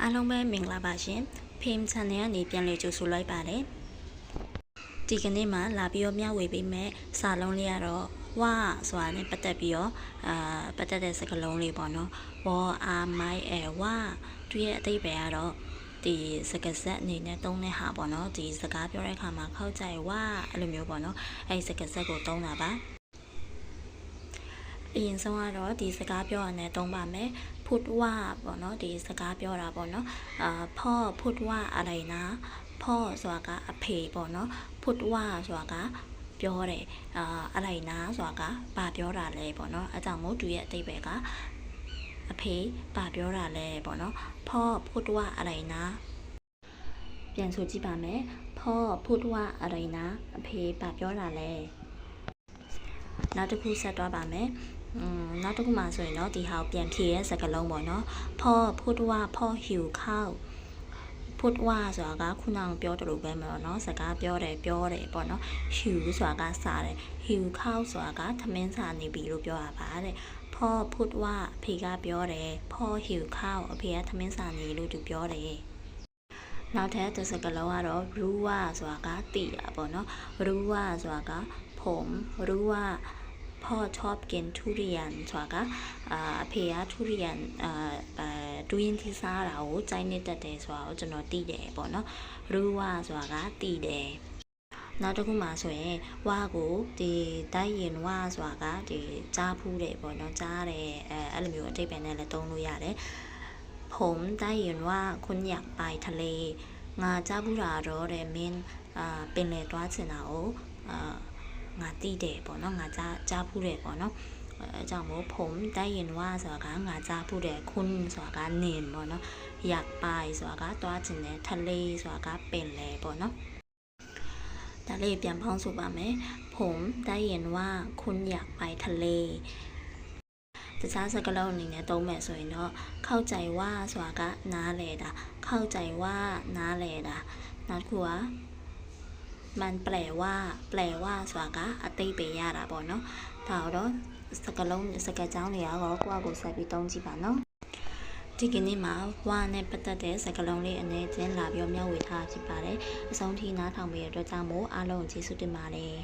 အားလုံးပဲမင်္ဂလာပါရှင်ဖေးမ် channel ကနေပြန်လည်ကြိုဆိုလိုက်ပါတယ်ဒီကနေ့မှာလာပြီးတော့မျှဝေပေးမယ်စာလုံးလေးကတော့ဝါဆိုတာနဲ့ပတ်သက်ပြီးတော့အာပတ်သက်တဲ့စကားလုံးလေးပေါ့နော်ဝါအာမိုင်အဲဝါသူရဲ့အတိတ်ပဲကတော့ဒီစကားဆက်အနေနဲ့သုံးတဲ့ဟာပေါ့နော်ဒီစကားပြောတဲ့အခါမှာခောက်ကြိုက်ဝါအဲ့လိုမျိုးပေါ့နော်အဲ့ဒီစကားဆက်ကိုသုံးတာပါအ ရင်ဆုံးကတော့ဒီစကားပြောရတဲ့တုံးပါမယ်ဖုတ်ဝပေါ့နော်ဒီစကားပြောတာပေါ့နော်အာဖော့ဖုတ်ဝအရိုင်နာဖော့ဆိုတာကအဖေပေါ့နော်ဖုတ်ဝဆိုတာကပြောတယ်အာအရိုင်နာဆိုတာကဘာပြောတာလဲပေါ့နော်အဲကြောင့်မို့သူရဲ့အတိတ်ပဲကအဖေဘာပြောတာလဲပေါ့နော်ဖော့ဖုတ်ဝအရိုင်နာပြန်ဆိုကြည့်ပါမယ်ဖော့ဖုတ်ဝအရိုင်နာအဖေဘာပြောတာလဲနောက်တစ်ခုဆက်သွားပါမယ် อืมနောက်တစ်ခုမှဆိုရင်တော့ဒီဟာကိုပြန်ဖြည့်ရဲ့စကားလုံးပေါ့နော်ဖော့ဖုတ်ဝါဖော့ဟျူခောက်ဖုတ်ဝါဆိုတာကခုနကပြောတယ်လို့ပဲမလို့နော်စကားပြောတယ်ပြောတယ်ပေါ့နော်ဟျူဆိုတာကစားတယ်ဟျူခောက်ဆိုတာကသမင်းစားနေပြီလို့ပြောတာပါတဲ့ဖော့ဖုတ်ဝါအဖေကပြောတယ်ဖော့ဟျူခောက်အဖေကသမင်းစားနေလို့သူပြောတယ်နောက်ထပ်တစ်စကားလုံးကတော့ရူဝါဆိုတာကတိတာပေါ့နော်ရူဝါဆိုတာကဖုံရူဝါ พ่อชอบกินทุเรียนဆိုတာကအာအဖေကทุเรียนအာအဲဒူးရင်သီးစားတာကိုကြိုက်နေတတ်တယ်ဆိုတာကိုကျွန်တော်သိတယ်ပေါ့နော်ရူဝါဆိုတာကသိတယ်နောက်တစ်ခုမှဆိုရင်ဝါကိုဒီတိုက်ရင်ဝါဆိုတာကဒီကြားဖူးတယ်ပေါ့နော်ကြားတယ်အဲအဲ့လိုမျိုးအတိတ်ပဲနဲ့လည်းသုံးလို့ရတယ်ผมได้ยินว่าคุณอยากไปทะเลငါကြားဘူးတာတော့တဲ့မင်းအာပင်လယ်သွားချင်တာကိုအာ ငါတိတယ်ပေါ့နော်ငါကြားကြားဖူးတယ်ပေါ့နော်အဲကြောင့်မို့ဖုံတိုက်ရင်ဝါဆိုတာကငါကြားဖူးတယ်ခွန်းဆိုတာကနေပေါ့နော်ရပိုင်ဆိုတာကသွားခြင်းနဲ့ထလေးဆိုတာကပင်လေပေါ့နော်ဒါလေးပြန်ဖောင်းဆိုပါမယ်ဖုံတိုက်ရင်ဝါခွန်းရပိုင်ထလေးတခြားစကားလုံးအနေနဲ့သုံးမယ်ဆိုရင်တော့ခောက်ကြိုင်ဝါဆိုတာကနားလေတာခောက်ကြိုင်ဝါနားလေတာနောက်တစ်ခုက มันแปลว่า แปลว่าဆိုတာကအတိတ်ပဲရတာပေါ့နော်ဒါတော့စကလုံးစကကြောင်းတွေကတော့ကိုယ့်အကိုဆက်ပြီးတုံးကြည့်ပါနော်ဒီကနေ့မှာဝါနဲ့ပတ်သက်တဲ့စကလုံးလေးအနေချင်းလာပြီးမျှဝေထားဖြစ်ပါတယ်အဆုံးထိနားထောင်ပြီးတဲ့အတွက်ကြောင့်မို့အားလုံးကျေးဇူးတင်ပါတယ်